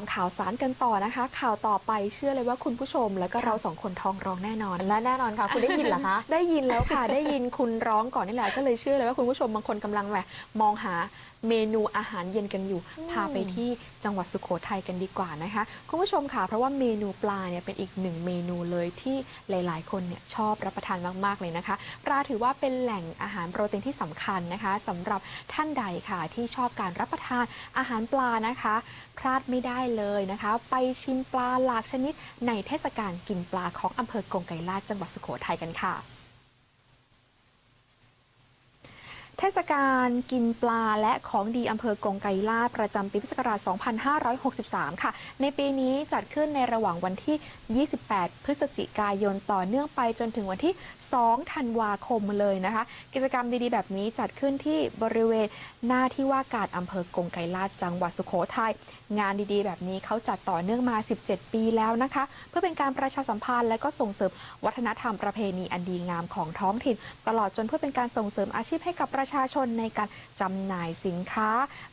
ามข่าวสารกันต่อนะคะ ข่าวต่อไปเชื่อเลยว่าคุณผู้ชม แล้วก็เราสองคนท้องร้องแน่นอนแน่แน่นอนค่ะ คุณได้ยินเหรอคะ ได้ยินแล้วค่ะ ได้ยินคุณร้องก่อนนี่แหละ ก็เลยเชื่อเลยว่าคุณผู้ชมบางคนกำลังแบบมองหาเมนูอาหารเย็นกันอยู่อืมพาไปที่จังหวัดสุโขทัยกันดีกว่านะคะ คุณผู้ชมค่ะ เพราะว่าเมนูปลาเนี่ยเป็นอีกหนึ่งเมนูเลยที่หลาย ๆ คนเนี่ยชอบรับประทานมาก ๆ เลยนะคะ ปลาถือว่าเป็นแหล่งอาหารโปรตีนที่สำคัญนะคะสำหรับท่านใดค่ะที่ชอบการรับประทานอาหารปลานะคะ พลาดไม่ได้เลยนะคะ ไปชิมปลาหลากชนิดในเทศกาลกินปลาของอำเภอกงไกรลาดจังหวัดสุโขทัยกันค่ะ เทศกาลกินปลาและของดีอำเภอกงไกรลาดประจำปีพุทธศักราช 2563 ค่ะ ในปีนี้จัดขึ้นในระหว่างวันที่ 28 พฤศจิกายนต่อเนื่องไปจนถึงวันที่ 2 ธันวาคมเลยนะคะ กิจกรรมดีๆ แบบนี้จัดขึ้นที่บริเวณหน้าที่ว่าการอำเภอกงไกรลาดจังหวัดสุโขทัยงานดีๆ แบบนี้เขาจัดต่อเนื่องมา 17 ปีแล้วนะคะ เพื่อเป็นการประชาสัมพันธ์และก็ส่งเสริมวัฒนธรรมประเพณีอันดีงามของท้องถิ่น ตลอดจนเพื่อเป็นการส่งเสริมอาชีพให้กับประชาชนในการจำหน่ายสินค้า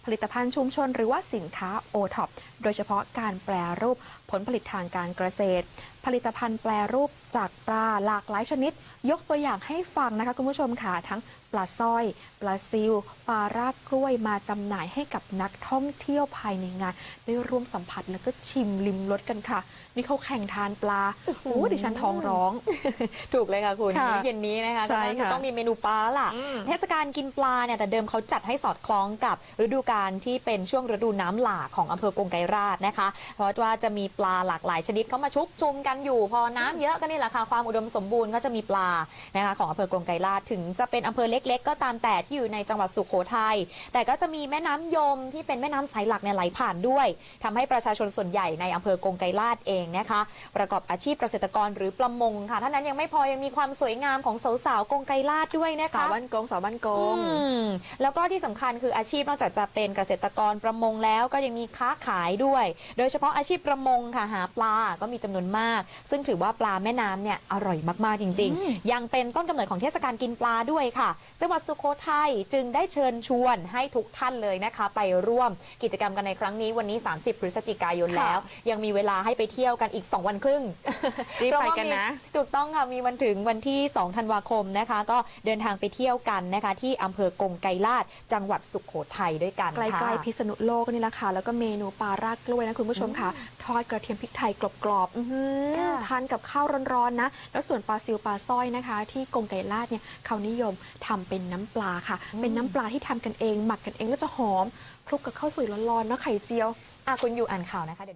ผลิตภัณฑ์ชุมชน หรือว่าสินค้าโอท็อปโดยเฉพาะการแปรรูปผลผลิตทางการเกษตร ผลิตภัณฑ์แปรรูปจากปลาหลากหลายชนิด ยกตัวอย่างให้ฟังนะคะคุณผู้ชมค่ะทั้งปลาสร้อย ปลาซิว ปลารากกล้วยมาจำหน่ายให้กับนักท่องเที่ยวภายในงาน ได้ร่วมสัมผัสแล้วก็ชิมลิมรสกันค่ะ นี่เขาแข่งทานปลาโอ้โหดิฉันท้องร้อง ถูกเลยค่ะคุณ ค่ะมื้อเย็นนี้นะคะใช่ก็ค่ะ ต้องมีเมนูปลาล่ะอืมเทศกาลกินปลาเนี่ยแต่เดิมเขาจัดให้สอดคล้องกับฤดูกาลที่เป็นช่วงฤดูน้ำหลากของอำเภอกงไกรราชนะคะ เพราะว่าจะมีปลาหลากหลายชนิดเข้ามาชุกชุมกันอยู่ พอน้ำเยอะก็นี่แหละค่ะความอุดมสมบูรณ์ก็จะมีปลานะคะของอำเภอกงไกรราชถึงจะเป็นอำเภอเล็ก ๆ ก็ตามแต่ที่อยู่ในจังหวัดสุโขทัยแต่ก็จะมีแม่น้ำยมที่เป็นแม่น้ำสายหลักเนี่ยไหลผ่านด้วยทำให้ประชาชนส่วนใหญ่ในอำเภอกงไกรราชเองนะคะประกอบอาชีพเกษตรกรหรือประมงค่ะท่านั้นยังไม่พอยังมีความสวยงามของสาวๆกงไกรลาดด้วยนะคะสาวบ้านกงสาวบ้านกงอืมแล้วก็ที่สำคัญคืออาชีพนอกจากจะเป็นเกษตรกรประมงแล้วก็ยังมีค้าขายด้วย โดยเฉพาะอาชีพประมงค่ะหาปลาก็มีจำนวนมาก ซึ่งถือว่าปลาแม่น้ำเนี่ยอร่อยมากๆจริงอืมๆยังเป็นต้นกำเนิดของเทศกาลกินปลาด้วยค่ะ จังหวัดสุโขทัยจึงได้เชิญชวนให้ทุกท่านเลยนะคะ ไปร่วมกิจกรรมกันในครั้งนี้วันนี้ 30 พฤศจิกายนแล้ว ยังมีเวลาให้ไปเที่ยวกันอีก 2 วันครึ่งรีบไปกันนะ ถูกต้องค่ะมีวันถึงวันที่ 2 ธันวาคมนะคะ ก็เดินทางไปเที่ยวกันนะคะ ที่อำเภอกงไกรลาดจังหวัดสุขโขทัยด้วยกันใกค่ะล้ๆพิษณุโลกนี่แหละค่ะ แล้วก็เมนูปลารากกล้วยนะคุณผู้ชมค่ะ ทอดกระเทียมพริกไทยกรอบๆอื้อหือค่ะทานกับข้าวร้อนๆนะ แล้วส่วนปลาซิวปลาสร้อยนะคะ ที่กงไก่ลาดเนี่ยเขานิยมทำเป็นน้ำปลาค่ะ เป็นน้ำปลาที่ทำกันเอง หมักกันเองแล้วจะหอมคลุกกับข้าวสวยร้อนๆนะไข่เจียวอะคุณอยู่อ่านข่าวนะคะเดี๋ยว